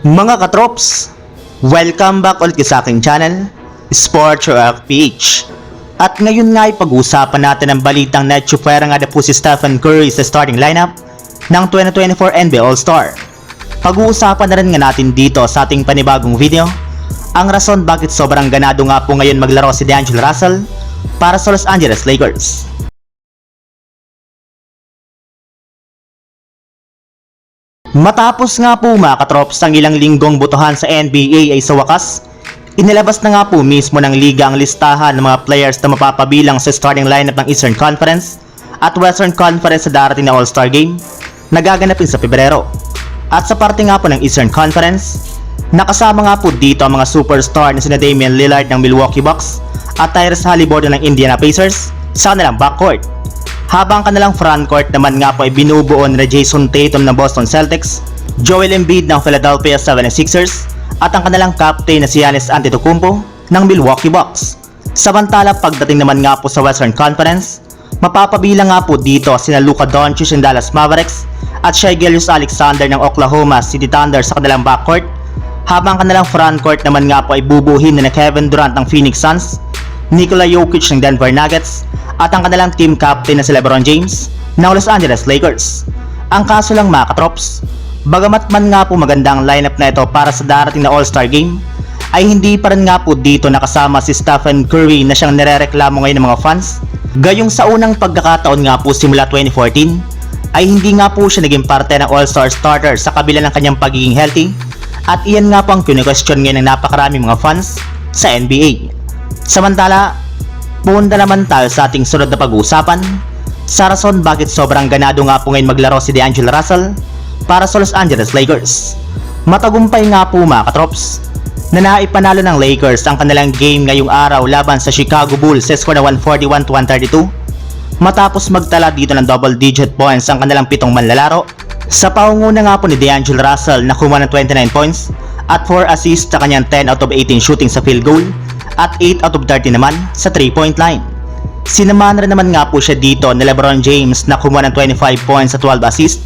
Mga katrops, welcome back ulit sa aking channel, Sports Rock PH. At ngayon nga ay pag-uusapan natin ang balitang na tsupera nga na po si Stephen Curry sa starting lineup ng 2024 NBA All-Star. Pag-uusapan na rin nga natin dito sa ating panibagong video ang rason bakit sobrang ganado nga po ngayon maglaro si D'Angelo Russell para sa Los Angeles Lakers. Matapos nga po mga katrops ang ilang linggong butuhan sa NBA ay sa wakas, inilabas na nga po mismo ng liga ang listahan ng mga players na mapapabilang sa starting lineup ng Eastern Conference at Western Conference sa darating na All-Star Game na gaganapin sa Pebrero. At sa parte nga po ng Eastern Conference, nakasama nga po dito ang mga superstar na sina Damian Lillard ng Milwaukee Bucks at Tyrese Halliburton ng Indiana Pacers sa kanilang backcourt. Habang kanilang frontcourt naman nga po ay binubuo ni Jason Tatum ng Boston Celtics, Joel Embiid ng Philadelphia 76ers, at ang kanilang captain na si Giannis Antetokounmpo ng Milwaukee Bucks. Samantala pagdating naman nga po sa Western Conference, mapapabilang nga po dito sina Luka Doncic ng Dallas Mavericks at Shai Gilgeous-Alexander ng Oklahoma City Thunder sa kanilang backcourt, habang kanilang frontcourt naman nga po ay bubuhin na Kevin Durant ng Phoenix Suns, Nikola Jokic ng Denver Nuggets, at ang kanilang team captain na si LeBron James ng Los Angeles Lakers. Ang kaso lang mga katrops, bagamat man nga po maganda ang lineup na ito para sa darating na All-Star Game, ay hindi pa rin nga po dito nakasama si Stephen Curry na siyang nirereklamo ngayon ng mga fans. Gayong sa unang pagkakataon nga po simula 2014, ay hindi nga po siya naging parte ng All-Star starter sa kabila ng kanyang pagiging healthy at iyan nga po ang kine-question ngayon ng napakaraming mga fans sa NBA. Samantala, punta naman tayo sa ating sunod na pag-uusapan sa rason bakit sobrang ganado nga po ngayon maglaro si D'Angelo Russell para sa Los Angeles Lakers. Matagumpay nga po mga katrops na naipanalo ng Lakers ang kanilang game ngayong araw laban sa Chicago Bulls sa score na 141-132 matapos magtala dito ng double digit points ang kanilang pitong manlalaro sa paunguna nga po ni D'Angelo Russell na kumuha ng 29 points at 4 assists sa kanyang 10 out of 18 shooting sa field goal at 8 out of 30 naman sa 3 point line. Sinamahan rin naman nga po siya dito ni LeBron James na kumuha ng 25 points at 12 assists,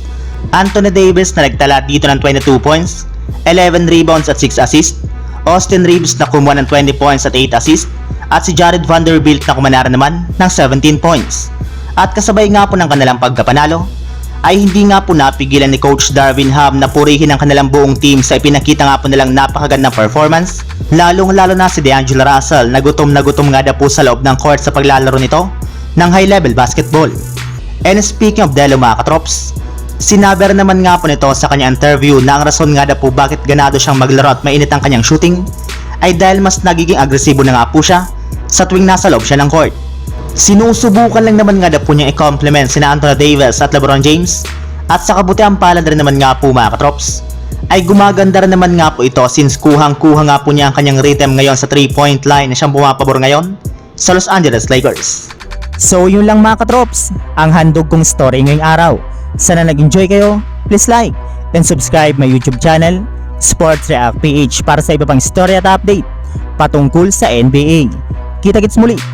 Anthony Davis na nagtala dito ng 22 points, 11 rebounds at 6 assists, Austin Reeves na kumuha ng 20 points at 8 assists, at si Jared Vanderbilt na kumanara naman ng 17 points. At kasabay nga po ng kanilang pagkapanalo, ay hindi nga po napigilan ni Coach Darvin Ham na purihin ang kanilang buong team sa ipinakita nga po nilang napakagandang performance, lalong lalo na si D'Angelo Russell na gutom na gutom nga na po sa loob ng court sa paglalaro nito ng high level basketball. And speaking of Delo mga katrops, sinabi naman nga po nito sa kanyang interview na ang rason nga na po bakit ganado siyang maglaro at mainit ang kanyang shooting ay dahil mas nagiging agresibo na nga po siya sa tuwing nasa loob siya ng court. Sinusubukan lang naman nga na po niyang i-compliment sina Anthony Davis at LeBron James at sa kabutiang palad rin naman nga po mga katrops ay gumaganda rin naman nga po ito since kuhang-kuha nga po niya ang kanyang rhythm ngayon sa 3-point line na siyang pumapabor ngayon sa Los Angeles Lakers. So yun lang mga katrops, ang handog kong story ngayong araw. Sana nag-enjoy kayo, please like and subscribe my YouTube channel, Sports React PH para sa iba pang story at update patungkol sa NBA. Kita-kits muli